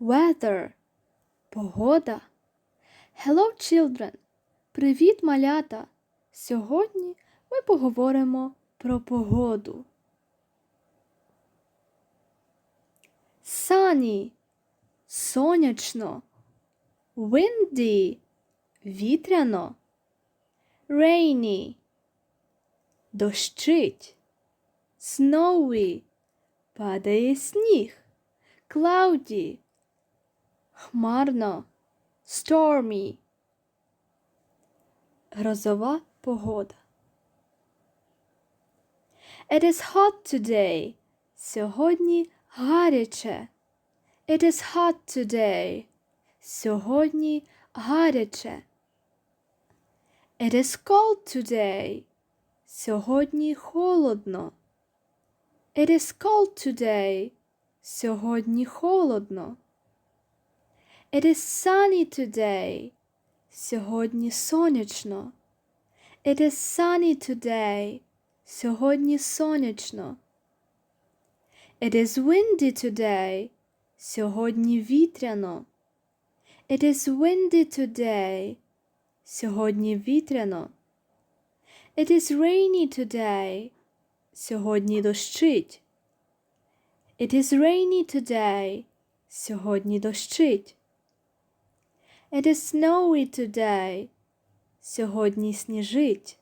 weather – погода. Hello, children! Привіт, малята! Сьогодні ми поговоримо про погоду. Sunny – сонячно. Windy – вітряно. Rainy – дощить. Snowy – падає сніг. Cloudy – хмарно. Stormy – грозова погода. It is hot today. Сьогодні гаряче. It is hot today. Сьогодні гаряче. It is cold today. Сьогодні холодно. It is cold today. Сьогодні холодно. It is sunny today. Сьогодні сонячно. It is sunny today. Сьогодні сонячно. It is windy today. Сьогодні вітряно. It is windy today. Сьогодні вітряно. It is rainy today. Сьогодні дощить. It is rainy today. Сьогодні дощить. It is snowy today. Сьогодні сніжить.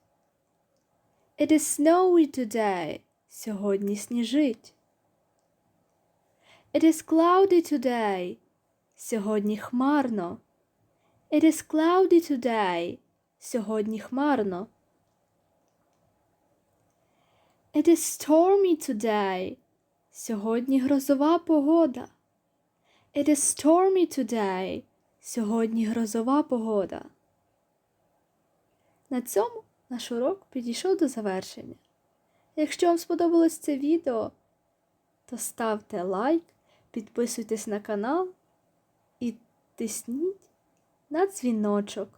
It is snowy today. Сьогодні сніжить. It is cloudy today. Сьогодні хмарно. It is cloudy today. Сьогодні хмарно. It is stormy today. Сьогодні грозова погода. It is stormy today. Сьогодні грозова погода. На цьому наш урок підійшов до завершення. Якщо вам сподобалось це відео, то ставте лайк, підписуйтесь на канал і тисніть на дзвіночок.